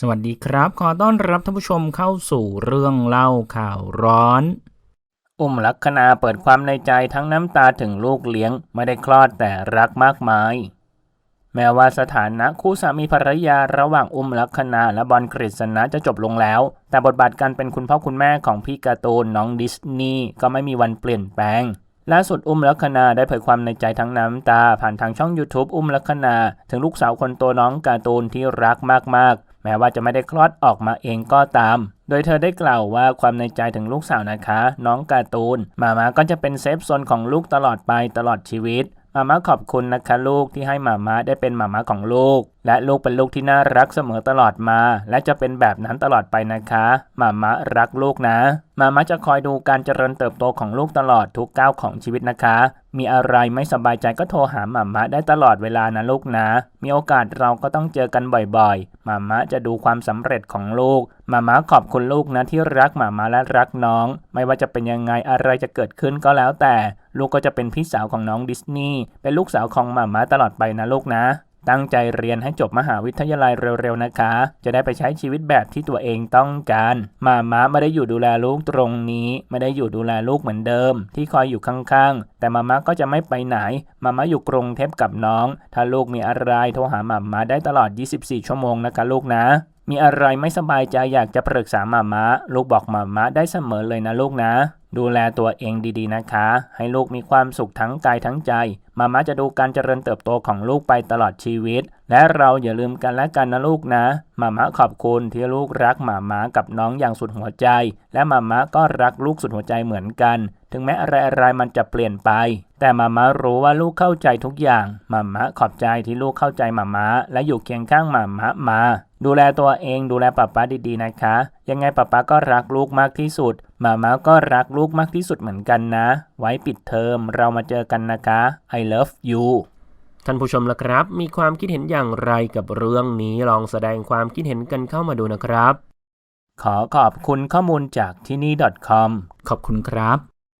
สวัสดีครับ ขอต้อนรับท่านผู้ชมเข้าสู่เรื่องเล่าข่าวร้อน อุ้มลักษณาเปิดความในใจทั้งน้ำตาถึงลูกเลี้ยงไม่ได้คลอดแต่รักมากมาย แม้ว่าสถานะคู่สามีภรรยาระหว่างอุ้มลักษณาและบอลกฤษณะจะจบลงแล้ว แต่บทบาทการเป็นคุณพ่อคุณแม่ของพี่การ์ตูนน้องดิสนีย์ก็ไม่มีวันเปลี่ยนแปลงล่าสุดอุ้มลักษณาได้เผยความในใจทั้งน้ำตา ผ่านทางช่อง YouTube อุ้มลักษณาถึงลูกสาวคนโตน้องการ์ตูนที่รักมากๆ แม้ว่าจะไม่ได้คลอดออกมาเองก็ตาม โดยเธอได้กล่าวว่าความในใจถึงลูกสาวนะคะ น้องการ์ตูน มามาก็จะเป็นเซฟโซนของลูกตลอดไปตลอดชีวิต มาม่าขอบคุณนะคะลูกที่ให้มาม่าได้เป็นมาม่าของลูก และลูกเป็นลูกที่น่ารักเสมอตลอดมา และจะเป็นแบบนั้นตลอดไปนะคะมาม่ารักลูกนะมาม่าจะคอยดูการเจริญเติบโตของลูกตลอดทุกก้าวของชีวิตนะคะ มีอะไรไม่สบายใจก็โทรหามาม่าได้ตลอดเวลานะลูกนะ มีโอกาสเราก็ต้องเจอกันบ่อยๆ มาม่าจะดูความสำเร็จของลูก มาม่าขอบคุณลูกนะที่รักมาม่าและรักน้อง ไม่ว่าจะเป็นยังไงอะไรจะเกิดขึ้นก็แล้วแต่ ลูกก็จะเป็นพี่สาวของน้องดิสนีย์เป็นลูกสาวของมาม่าตลอดไปนะลูกนะ ตั้งใจเรียนให้จบมหาวิทยาลัยเร็วๆนะคะ จะได้ไปใช้ชีวิตแบบที่ตัวเองต้องการมาม่าไม่ได้อยู่ดูแลลูกตรงนี้ ไม่ได้อยู่ดูแลลูกเหมือนเดิม ที่คอยอยู่ข้างๆ แต่มาม่าก็จะไม่ไปไหน มาม่าอยู่กรุงเทพกับน้อง ถ้าลูกมีอะไรโทรหามาม่าได้ตลอด 24 ชั่วโมงนะคะลูกนะมีอะไรไม่สบายใจอยากจะปรึกษามาม่าลูกบอกมาม่าได้เสมอเลยนะลูกนะ ดูแลตัวเองดีๆนะคะ ให้ลูกมีความสุขทั้งกายทั้งใจ มาม่าจะดูการเจริญเติบโตของลูกไปตลอดชีวิต และเราอย่าลืมกันและกันนะลูกนะ มาม่าขอบคุณที่ลูกรักมาม่ากับน้องอย่างสุดหัวใจ และมาม่าก็รักลูกสุดหัวใจเหมือนกัน ถึงแม้อะไรๆมันจะเปลี่ยนไป แต่มาม่ารู้ว่าลูกเข้าใจทุกอย่าง มาม่าขอบใจที่ลูกเข้าใจมาม่าและอยู่เคียงข้างมาม่ามา ดูแลตัวเองดูแลป๊าป๊าดีๆนะคะ ยังไงป๊าป๊าก็รักลูกมากที่สุดมาม่าก็รักลูกมากที่สุดเหมือนกันนะ ไว้ปิดเทอมเรามาเจอกันนะคะ I love you ท่านผู้ชมละครับ มีความคิดเห็นอย่างไรกับเรื่องนี้ลองแสดงความคิดเห็นกันเข้ามาดูนะครับ ขอขอบคุณข้อมูลจากที่นี่ .com ขอบคุณครับ